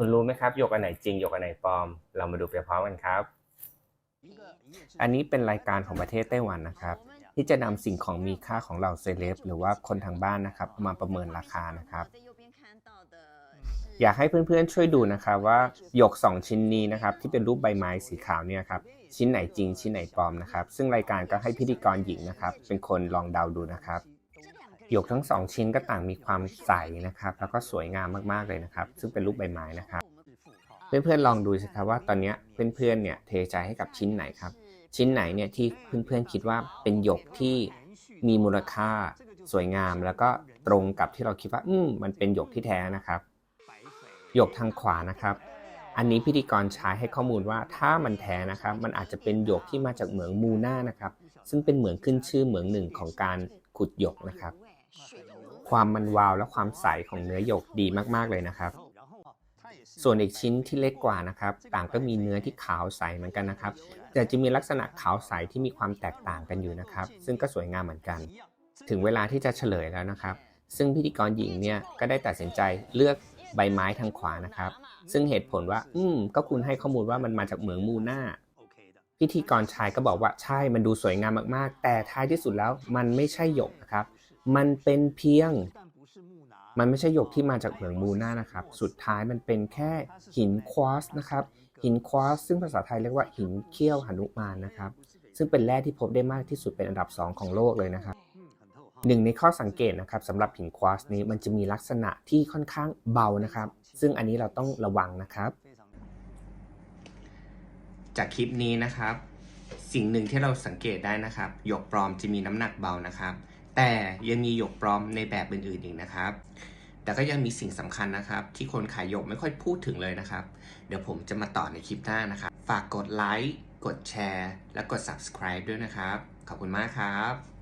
คุณรู้ไหมครับหยกอันไหนจริงหยกอันไหนปลอม เรามาดูไปพร้อมกันครับ อันนี้เป็นรายการของประเทศไต้หวันนะครับ ที่จะนำสิ่งของมีค่าของเราเซเลบหรือว่าคนทางบ้านนะครับ มาประเมินราคานะครับ อยากให้เพื่อนๆช่วยดูนะครับว่าหยก 2 ชิ้นนี้นะครับ ที่เป็นรูปใบไม้สีขาวเนี่ยครับชิ้นไหนจริงชิ้นไหนปลอมนะครับ ซึ่งรายการก็ให้พิธีกรหญิงนะครับ เป็นคนลองเดาดูนะครับ หยกทั้ง 2 ชิ้นก็ต่างมีความใสนะครับ แล้วก็สวยงามมากๆเลยนะครับ ซึ่งเป็นรูปใบไม้นะครับ เพื่อนๆลองดูสิครับว่าตอนนี้เพื่อนๆเนี่ยเทใจให้กับชิ้นไหนครับ ชิ้นไหนเนี่ยที่เพื่อนๆคิดว่าเป็นหยกที่มีมูลค่าสวยงาม แล้วก็ตรงกับที่เราคิดว่า อืมมันเป็นหยกที่แท้นะครับ หยกทางขวานะครับ อันนี้พิธีกรใช้ให้ข้อมูลว่าถ้ามันแท้นะครับ มันอาจจะเป็นหยกที่มาจากเหมืองมูน่านะครับ ซึ่งเป็นเหมืองขึ้นชื่อเหมืองหนึ่งของการขุดหยกนะครับ ความมันวาวและความใสของเนื้อหยกดีมากๆเลยนะครับ ส่วนอีกชิ้นที่เล็กกว่านะครับ ต่างก็มีเนื้อที่ขาวใสเหมือนกันนะครับ แต่จะมีลักษณะขาวใสที่มีความแตกต่างกันอยู่นะครับ ซึ่งก็สวยงามเหมือนกัน ถึงเวลาที่จะเฉลยแล้วนะครับ ซึ่งพิธีกรหญิงเนี่ยก็ได้ตัดสินใจเลือกใบไม้ทางขวานะครับ ซึ่งเหตุผลว่า อืม ก็คุณให้ข้อมูลว่ามันมาจากเหมืองมูน่าพิธีกรชายก็บอกว่าใช่มันดูสวยงามมากๆ แต่ท้ายที่สุดแล้วมันไม่ใช่หยกนะครับ มันเป็นเพียง มันไม่ใช่หยกที่มาจากเหมืองมูน่านะครับ สุดท้ายมันเป็นแค่หินควอสนะครับ หินควอสซึ่งภาษาไทยเรียกว่าหินเขี้ยวหนุมานนะครับ ซึ่งเป็นแร่ที่พบได้มากที่สุดเป็นอันดับ 2 ของโลกเลยนะครับหนึ่งในข้อสังเกตนะครับสำหรับหินควอสนี้มันจะมีลักษณะที่ค่อนข้างเบานะครับ ซึ่งอันนี้เราต้องระวังนะครับ จากคลิปนี้นะครับ สิ่งหนึ่งที่เราสังเกตได้นะครับ หยกปลอมจะมีน้ำหนักเบานะครับ แต่ยังมีหยกปลอมในแบบอื่นๆอีกนะครับ แต่ก็ยังมีสิ่งสำคัญนะครับ ที่คนขายหยกไม่ค่อยพูดถึงเลยนะครับ เดี๋ยวผมจะมาต่อในคลิปหน้านะครับ ฝากกดไลค์ กดแชร์ และกด subscribe ด้วยนะครับ ขอบคุณมากครับ